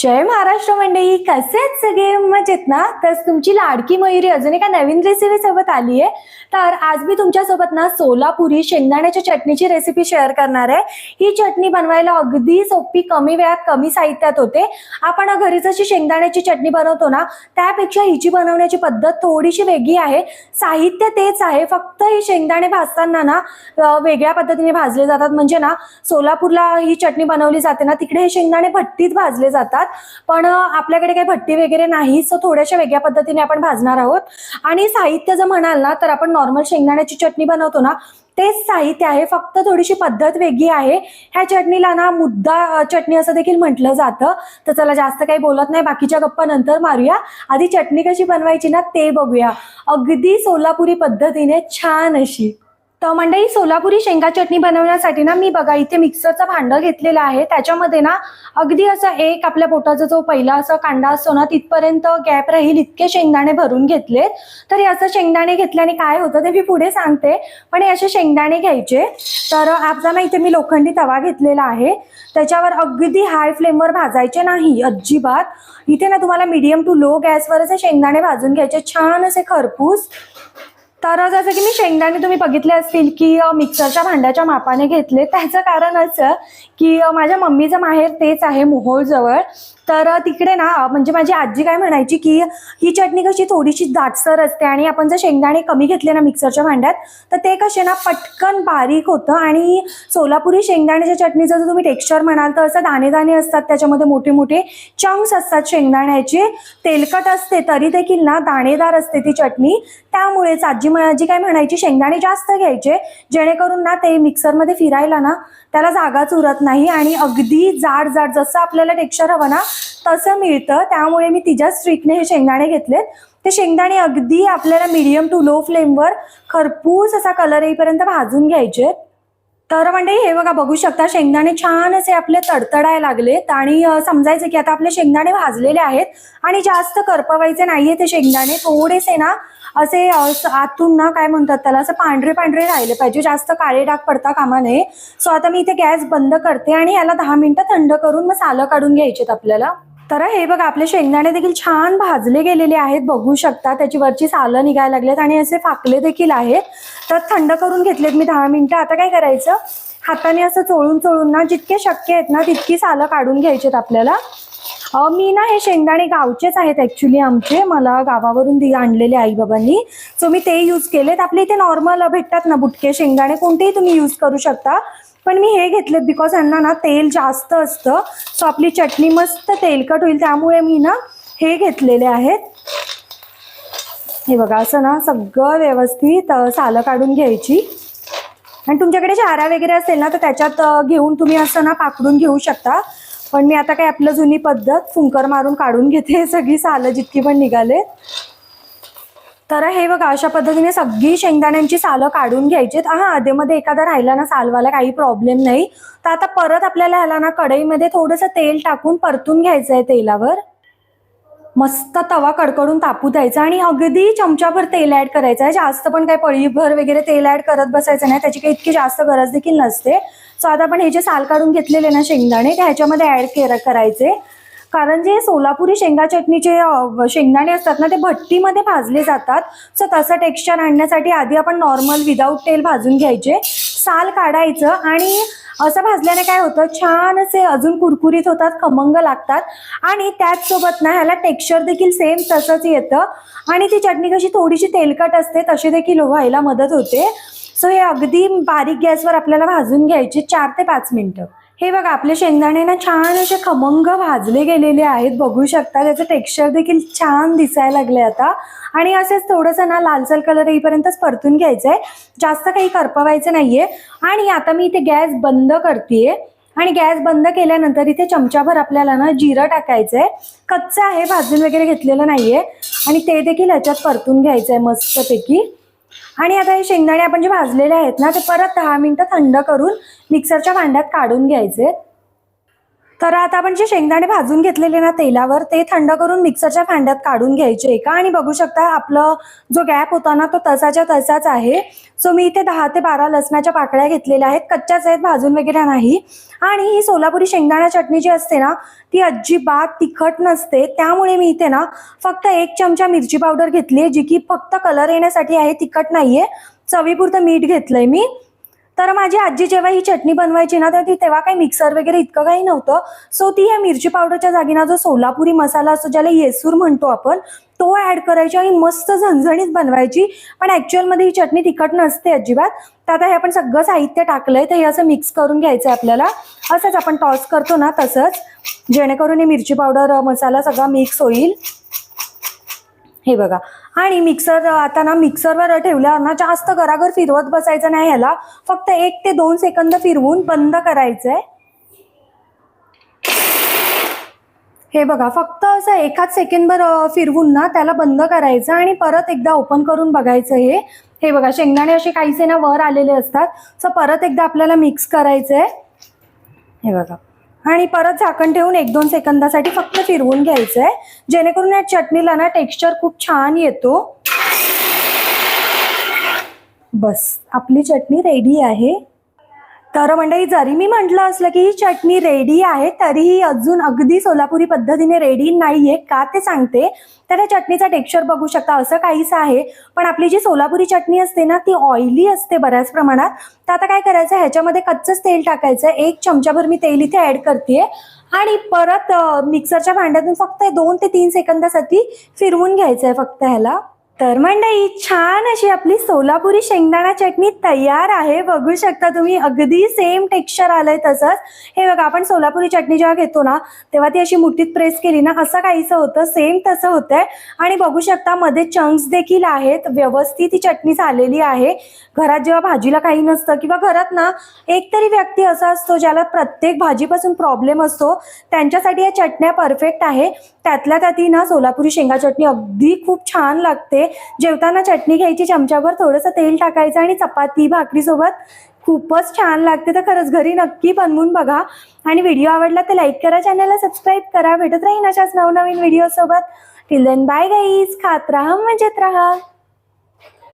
जय महाराष्ट्र मंडळी कसे आहेत सगळे? मजेत ना? तर तुमची लाडकी मयुरी अजून एका नवीन रेसिपी सोबत आली आहे. तर आज मी तुमच्यासोबत ना सोलापुरी शेंगदाण्याच्या चटणीची रेसिपी शेअर करणार आहे. ही चटणी बनवायला अगदी सोपी कमी वेळात कमी साहित्यात होते. आपण घरी जशी शेंगदाण्याची चटणी बनवतो ना त्यापेक्षा हिची बनवण्याची पद्धत थोडीशी वेगळी आहे. साहित्य तेच आहे. फक्त ही शेंगदाणे भाजताना ना वेगळ्या पद्धतीने भाजले जातात. म्हणजे ना सोलापूरला ही चटणी बनवली जाते ना तिकडे हे शेंगदाणे भट्टीत भाजले जातात. पण आपल्याकडे काही भट्टी वगैरे नाही सो थोड्याशा वेगळ्या पद्धतीने आपण भाजणार आहोत. आणि साहित्य जर म्हणाल ना तर आपण नॉर्मल शेंगदाण्याची चटणी बनवतो ना तेच साहित्य आहे. फक्त थोडीशी पद्धत वेगळी आहे. ह्या चटणीला ना मुद्दा चटणी असं देखील म्हटलं जातं. तर चला जास्त काही बोलत नाही. बाकीच्या गप्पा नंतर मारूया. आधी चटणी कशी बनवायची ना ते बघूया. अगदी सोलापुरी पद्धतीने छान अशी. तर मंडळी सोलापुरी शेंगा चटणी बनवण्यासाठी ना मी बघा इथे मिक्सरचं भांडं घेतलेलं आहे. त्याच्यामध्ये ना अगदी असं एक आपल्या पोटाचा जो पहिला असा कांदा असतो ना तिथपर्यंत गॅप राहील इतके शेंगदाणे भरून घेतले तर हे असं शेंगदाणे घेतल्याने काय होतं ते मी पुढे सांगते. पण हे असे शेंगदाणे घ्यायचे. तर आता ना इथे मी लोखंडी तवा घेतलेला आहे. त्याच्यावर अगदी हाय फ्लेमवर भाजायचे नाही अजिबात. इथे ना तुम्हाला मीडियम टू लो गॅसवर असे शेंगदाणे भाजून घ्यायचे. छान असे खरपूस. तर जसं की मी शेंगदाणे तुम्ही बघितले असतील की मिक्सरच्या भांड्याच्या मापाने घेतले. त्याचं कारण असं की माझ्या मम्मीचं माहेर तेच आहे मोहोळजवळ. तर तिकडे ना म्हणजे माझी आजी काय म्हणायची की ही चटणी कशी थोडीशी दाटसर असते आणि आपण जर शेंगदाणे कमी घेतले ना मिक्सरच्या भांड्यात तर ते कसे ना पटकन बारीक होतं आणि सोलापुरी शेंगदाण्याच्या चटणीचं जर तुम्ही टेक्स्चर म्हणाल तर असं दाणे दाणे असतात त्याच्यामध्ये मोठे मोठे चंक्स असतात शेंगदाण्याचे. तेलकट असते तरी देखील ना दाणेदार असते ती चटणी. त्यामुळेच आजी आजी काय म्हणायची शेंगदाणे जास्त घ्यायचे जेणेकरून ना ते मिक्सरमध्ये फिरायला ना त्याला जागाच उरत नाही आणि अगदी जाड जाड जसं आपल्याला टेक्स्चर हवं ना तसं मिळतं. त्यामुळे मी तिच्याच ट्रिकने हे शेंगदाणे घेतलेत. ते शेंगदाणे अगदी आपल्याला मिडियम टू लो फ्लेमवर खरपूस असा कलर येईपर्यंत भाजून घ्यायचे तर म्हणजे हे बघा बघू शकता शेंगदाणे छान असे आपले तडतडायला लागलेत आणि समजायचं की आता आपले शेंगदाणे भाजलेले आहेत. आणि जास्त करपवायचे नाहीये ते शेंगदाणे. थोडेसे ना असे आतून ना काय म्हणतात त्याला असं पांढरे पांढरे राहिले पाहिजे. जास्त काळे डाग पडता कामा नये. सो आता मी इथे गॅस बंद करते आणि याला दहा मिनिटं थंड करून मग सालं काढून घ्यायचेत आपल्याला. तर हे बघा आपले शेंगदाणे देखील छान भाजले गेलेले आहेत. बघू शकता त्याची वरची सालं निघायला लागलेत आणि असे फाकले देखील आहेत. तर थंड करून घेतलेत मी दहा मिनिटं. आता काय करायचं? हाताने असं चोळून चोळून ना जितके शक्य आहेत ना तितकी सालं काढून घ्यायचेत आपल्याला. मी ना हे शेंगदाणे गावचेच आहेत ॲक्च्युली आमचे. मला गावावरून दि आणलेले आई बाबांनी सो मी ते यूज केलेत. आपले इथे नॉर्मल भेटतात ना बुटके शेंगदाणे. कोणतेही तुम्ही यूज करू शकता. पण मी हे घेतलेत बिकॉज यांना ना तेल जास्त असतं. सो आपली चटणी मस्त तेलकट होईल. त्यामुळे मी ना हे घेतलेले आहेत. हे बघा असं ना सगळं व्यवस्थित सालं काढून घ्यायची. आणि तुमच्याकडे चारा वगैरे असेल ना तर त्याच्यात घेऊन तुम्ही असं ना पाकडून घेऊ शकता. पण मी आता काय आपलं जुनी पद्धत फुंकर मारून काढून घेते. सगळी सालं जितकी पण निघाले. तर हे बघा अशा पद्धतीने सगळी शेंगदाण्यांची सालं काढून घ्यायची हा आधेमध्ये एखादा राहिला ना सालवाला काही प्रॉब्लेम नाही. तर आता परत आपल्याला ह्याला ना कढईमध्ये थोडंसं तेल टाकून परतून घ्यायचं आहे तेलावर. मस्त तवा कडकडून तापू द्यायचा आणि अगदी चमचाभर तेल ऍड करायचं आहे. जास्त पण काही पळीभर वगैरे तेल ऍड करत बसायचं नाही. त्याची काही इतकी जास्त गरज देखील नसते. सो आता आपण हे जे साल काढून घेतलेले ना शेंगदाणे ते ह्याच्यामध्ये ऍड करायचे. कारण जे सोलापुरी शेंगा चटणीचे शेंगदाणे असतात ना ते भट्टीमध्ये भाजले जातात. सो तसं टेक्स्चर आणण्यासाठी आधी आपण नॉर्मल विदाऊट तेल भाजून घ्यायचे. साल काढायचं आणि असं भाजल्याने काय होतं छान असे अजून कुरकुरीत होतात खमंग लागतात आणि त्याचसोबत ना ह्याला टेक्स्चर देखील सेम तसंच येतं आणि ती चटणी कशी थोडीशी तेलकट असते तशी देखील व्हायला मदत होते. सो हे अगदी बारीक गॅसवर आपल्याला भाजून घ्यायचे चार ते पाच मिनटं. हे बघा आपले शेंगदाणे ना छान असे खमंग भाजले गेलेले आहेत. बघू शकता त्याचं टेक्स्चर देखील छान दिसायला लागले आता. आणि असेच थोडंसं ना लालसर कलर येईपर्यंतच परतून घ्यायचं आहे जास्त काही करपवायचं नाहीये. आणि आता मी इथे गॅस बंद करतेय. आणि गॅस बंद केल्यानंतर इथे चमचाभर आपल्याला ना जिरं टाकायचं आहे कच्चं आहे भाजून वगैरे घेतलेलं नाहीये. आणि ते देखील ह्याच्यात परतून घ्यायचं आहे मस्तपैकी. आणि आता हे शेंगदाणे आपण जे भाजलेले आहेत ना ते परत दहा मिनिटं थंड करून मिक्सरच्या भांड्यात काढून घ्यायचे. तर आता आपण जे शेंगदाणे भाजून घेतलेले ना तेलावर ते थंड करून मिक्सरच्या भांड्यात काढून घ्यायचे एका. आणि बघू शकता आपलं जो गॅप होता ना तो तसाच्या तसाच आहे. सो मी इथे दहा ते बारा लसणाच्या पाकळ्या घेतलेल्या आहेत. कच्च्याच आहेत भाजून वगैरे नाही. आणि ही सोलापुरी शेंगदाणा चटणी जी असते ना ती अजिबात तिखट नसते. त्यामुळे मी इथे ना फक्त एक चमचा मिरची पावडर घेतली आहे जी की फक्त कलर येण्यासाठी आहे तिखट नाहीये. चवीपुरतं मीठ घेतलंय मी. तर माझी आजी जेव्हा ही चटणी बनवायची ना तर ती तेव्हा काही मिक्सर वगैरे इतकं काही नव्हतं. सो ती या मिरची पावडरच्या जागी ना जो सोलापुरी मसाला असतो ज्याला येसूर म्हणतो आपण तो ऍड करायची आणि मस्त झणझणीत बनवायची. पण ॲक्च्युअलमध्ये ही चटणी तिखट नसते अजिबात. तर आता हे आपण सगळं साहित्य टाकलंय तर हे असं मिक्स करून घ्यायचं आहे आपल्याला. असंच आपण टॉस करतो ना तसंच. जेणेकरून ही मिरची पावडर मसाला सगळा मिक्स होईल. हे बघा. आणि मिक्सर आता ना मिक्सरवर ठेवल्यावर ना जास्त घराघर फिरवत बसायचं नाही ह्याला. फक्त एक ते दोन सेकंद फिरवून बंद करायचंय. हे बघा फक्त असं एकाच सेकंडभर फिरवून ना त्याला बंद करायचं आणि परत एकदा ओपन करून बघायचं हे. हे बघा शेंगदाणे असे काहीसे ना वर आलेले असतात. सो परत एकदा आपल्याला मिक्स करायचंय. हे बघा. आणि परत झाकण ठेवून एक दोन सेकंदासाठी फक्त फिरवून घ्यायचंय. जेणेकरून या चटणीला ना टेक्स्चर खूप छान येतो. बस आपली चटणी रेडी आहे. तर मंडळी जरी मी म्हटलं असलं की ही चटणी रेडी आहे तरीही अजून अगदी सोलापुरी पद्धतीने रेडी नाहीये. का ते सांगते? तर या चटणीचा टेक्स्चर बघू शकता. असं काहीच आहे. पण आपली जी सोलापुरी चटणी असते ना ती ऑइली असते बऱ्याच प्रमाणात. तर आता काय करायचं? ह्याच्यामध्ये कच्चंच तेल टाकायचं. एक चमचाभर मी तेल इथे ऍड करते आणि परत मिक्सरच्या भांड्यातून फक्त दोन ते तीन सेकंदासाठी फिरवून घ्यायचं आहे फक्त ह्याला. तर मंडई छान अशी आपली सोलापुरी शेंगदाणा चटणी तयार आहे. बघू शकता तुम्ही अगदी सेम टेक्स्चर आलंय तसंच. हे बघा आपण सोलापुरी चटणी जेव्हा घेतो ना तेव्हा ती अशी मुठीत प्रेस केली ना असं काहीसं होतं सेम तसं होतंय. आणि बघू शकता मध्ये चंक्स देखील आहेत व्यवस्थित ही चटणी झालेली आहे. घरात जेव्हा भाजीला काही नसतं किंवा घरात ना एक तरी व्यक्ती असा असतो ज्याला प्रत्येक भाजीपासून प्रॉब्लेम असतो. त्यांच्यासाठी या चटण्या परफेक्ट आहे. त्यातल्या त्यात ही ना सोलापुरी शेंगा चटणी अगदी खूप छान लागते. जेवताना चटणी घ्यायची चमच्यावर थोडंसं तेल टाकायचं आणि चपाती भाकरीसोबत खूपच छान लागते. तर खरंच घरी नक्की बनवून बघा. आणि व्हिडिओ आवडला तर लाईक करा चॅनलला सबस्क्राईब करा. भेटत राहीन अशाच नवनवीन व्हिडिओ सोबत. टिल देन बाय गाईज खात राहा मजेत राहा.